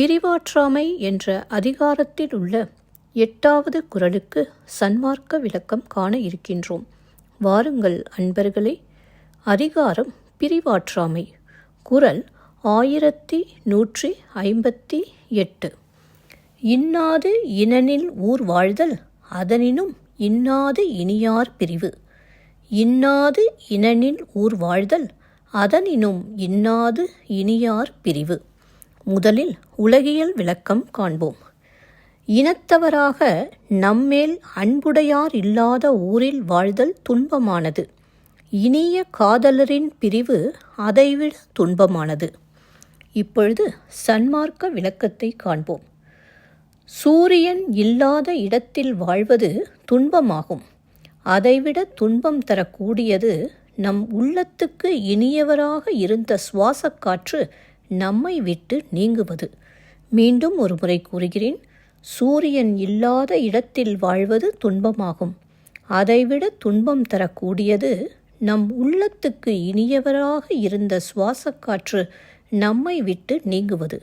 பிரிவாற்றாமை என்ற அதிகாரத்தில் உள்ள எட்டாவது குரலுக்கு சன்மார்க்க விளக்கம் காண இருக்கின்றோம். வாருங்கள் அன்பர்களே. அதிகாரம் பிரிவாற்றாமை. குரல் ஆயிரத்தி நூற்றி ஐம்பத்தி எட்டு. இன்னாது இனனில் ஊர் வாழ்தல் அதனினும் இன்னாது இனியார் பிரிவு. இன்னாது இனனில் ஊர் வாழ்தல் அதனினும் இன்னாது இனியார் பிரிவு. முதலில் உலகியல் விளக்கம் காண்போம். இனத்தவராக நம்மேல் அன்புடையார் இல்லாத ஊரில் வாழ்தல் துன்பமானது. இனிய காதலரின் பிரிவு அதைவிட துன்பமானது. இப்பொழுது சன்மார்க்க விளக்கத்தை காண்போம். சூரியன் இல்லாத இடத்தில் வாழ்வது துன்பமாகும். அதைவிட துன்பம் தரக்கூடியது நம் உள்ளத்துக்கு இனியவராக இருந்த சுவாசக்காற்று நம்மை விட்டு நீங்குவது. மீண்டும் ஒரு முறை கூறுகிறேன் சூரியன் இல்லாத இடத்தில் வாழ்வது துன்பமாகும். அதைவிட துன்பம் தரக்கூடியது நம் உள்ளத்துக்கு இனியவராக இருந்த சுவாசக்காற்று நம்மை விட்டு நீங்குவது.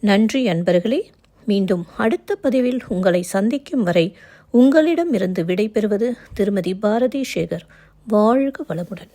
நன்றி அன்பர்களே மீண்டும் அடுத்த பதிவில் உங்களை சந்திக்கும் வரை உங்களிடமிருந்து விடைபெறுவது திருமதி பாரதி சேகர் வாழ்க வளமுடன்.